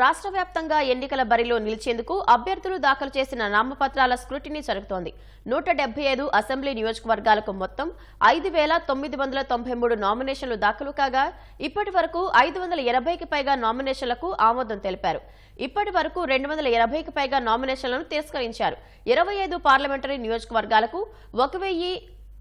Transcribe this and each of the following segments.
రాష్ట్ర వ్యాప్తంగా ఎన్నికల బరిలో నిలిచేందుకు అభ్యర్థులు దాఖలు చేసిన నామపత్రాల స్క్రూటినీ జరుగుతోంది. నూట డెబ్బై ఐదు అసెంబ్లీ నియోజకవర్గాలకు మొత్తం ఐదు వేల తొమ్మిది వందల తొంభై మూడు నామినేషన్లు దాఖలు కాగా ఇప్పటి వరకు ఐదు వందల ఎనభైకి పైగా నామినేషన్లకు ఆమోదం తెలిపారు. ఇప్పటి వరకు రెండు వందల ఎనభైకి పైగా నామినేషన్లను తిరస్కరించారు. ఇరవై ఐదు పార్లమెంటరీ నియోజకవర్గాలకు ఒక వెయ్యి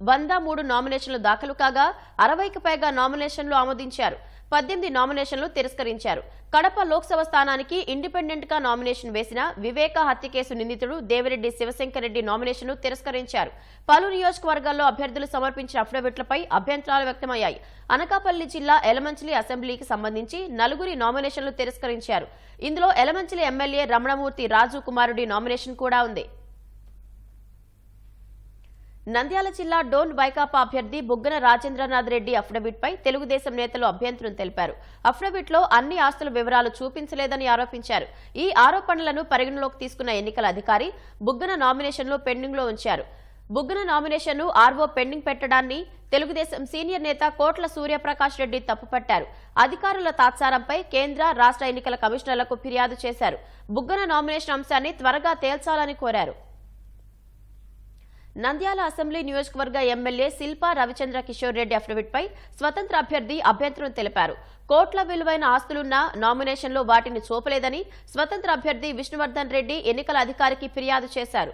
వంద మూడు నామినేషన్లు దాఖలు కాగా అరవైకి పైగా నామినేషన్లు ఆమోదించారు. పద్దెనిమిది నామినేషన్లు తిరస్కరించారు. కడప లోక్సభ స్థానానికి ఇండిపెండెంట్గా నామినేషన్ వేసిన వివేక హత్య కేసు నిందితుడు దేవిరెడ్డి శివశంకర్ రెడ్డి నామినేషన్ను తిరస్కరించారు. పలు నియోజకవర్గాల్లో అభ్యర్థులు సమర్పించిన అఫిడవిట్లపై అభ్యంతరాలు వ్యక్తమయ్యాయి. అనకాపల్లి జిల్లా ఎలమంచిలి అసెంబ్లీకి సంబంధించి నలుగురి నామినేషన్లు తిరస్కరించారు. ఇందులో ఎలమంచిలి ఎమ్మెల్యే రమణమూర్తి రాజు కుమారుడి నామినేషన్ కూడా ఉంది. నంద్యాల జిల్లా డోన్ వైకాపా అభ్యర్థి బుగ్గన రాజేంద్రనాథ్ రెడ్డి అఫిడవిట్పై తెలుగుదేశం నేతలు అభ్యంతరం తెలిపారు. అఫిడవిట్లో అన్ని ఆస్తుల వివరాలు చూపించలేదని ఆరోపించారు. ఈ ఆరోపణలను పరిగణలోకి తీసుకున్న ఎన్నికల అధికారి బుగ్గన నామినేషన్లు పెండింగ్లో ఉంచారు. బుగ్గన నామినేషన్ను ఆర్వో పెండింగ్ పెట్టడాన్ని తెలుగుదేశం సీనియర్ నేత కోట్ల సూర్యప్రకాష్ రెడ్డి తప్పుపట్టారు. అధికారుల తాత్సారంపై కేంద్ర రాష్ట్ర ఎన్నికల కమిషనర్లకు ఫిర్యాదు చేశారు. బుగ్గన నామినేషన్ అంశాన్ని త్వరగా తేల్చాలని కోరారు. నంద్యాల అసెంబ్లీ నియోజకవర్గ ఎమ్మెల్యే శిల్పా రవిచంద్ర కిషోర్ రెడ్డి అఫిడవిట్పై స్వతంత్ర అభ్యర్థి అభ్యంతరం తెలిపారు. కోట్ల విలువైన ఆస్తులున్న నామినేషన్లో వాటిని చూపలేదని స్వతంత్ర అభ్యర్థి విష్ణువర్ధన్ రెడ్డి ఎన్నికల అధికారికి ఫిర్యాదు చేశారు.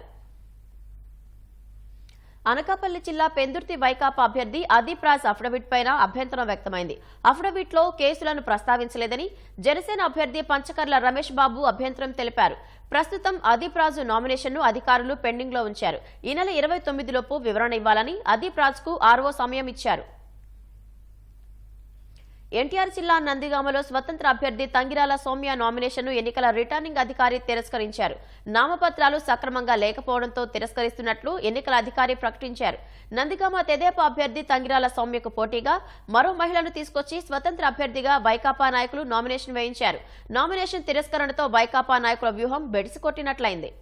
అనకాపల్లి జిల్లా పెందుర్తి వైకాపా అభ్యర్థి అదీప్ రాజ్ అఫిడవిట్ పైన అభ్యంతరం వ్యక్తమైంది. అఫిడవిట్లో కేసులను ప్రస్తావించలేదని జనసేన అభ్యర్థి పంచకర్ల రమేష్ బాబు అభ్యంతరం తెలిపారు. ప్రస్తుతం అదీప్ రాజు నామినేషన్ను అధికారులు పెండింగ్లో ఉంచారు. ఈ నెల ఇరవై తొమ్మిదిలోపు వివరణ ఇవ్వాలని అదీప్ రాజ్కు ఆర్వో సమయం ఇచ్చారు. ఎన్టీఆర్ జిల్లా నందిగామలో స్వతంత్ర అభ్యర్థి తంగిరాల సౌమ్య నామినేషన్ను ఎన్నికల రిటర్నింగ్ అధికారి తిరస్కరించారు. నామపత్రాలు సక్రమంగా లేకపోవడంతో తిరస్కరిస్తున్నట్లు ఎన్నికల అధికారి ప్రకటించారు. నందిగామ తెదేపా అభ్యర్థి తంగిరాల సౌమ్యకు పోటీగా మరో మహిళను తీసుకొచ్చి స్వతంత్ర అభ్యర్థిగా వైకాపా నాయకులు నామినేషన్ వేయించారు. నామినేషన్ తిరస్కరణతో వైకాపా నాయకుల వ్యూహం బెడిసికొట్టినట్లయింది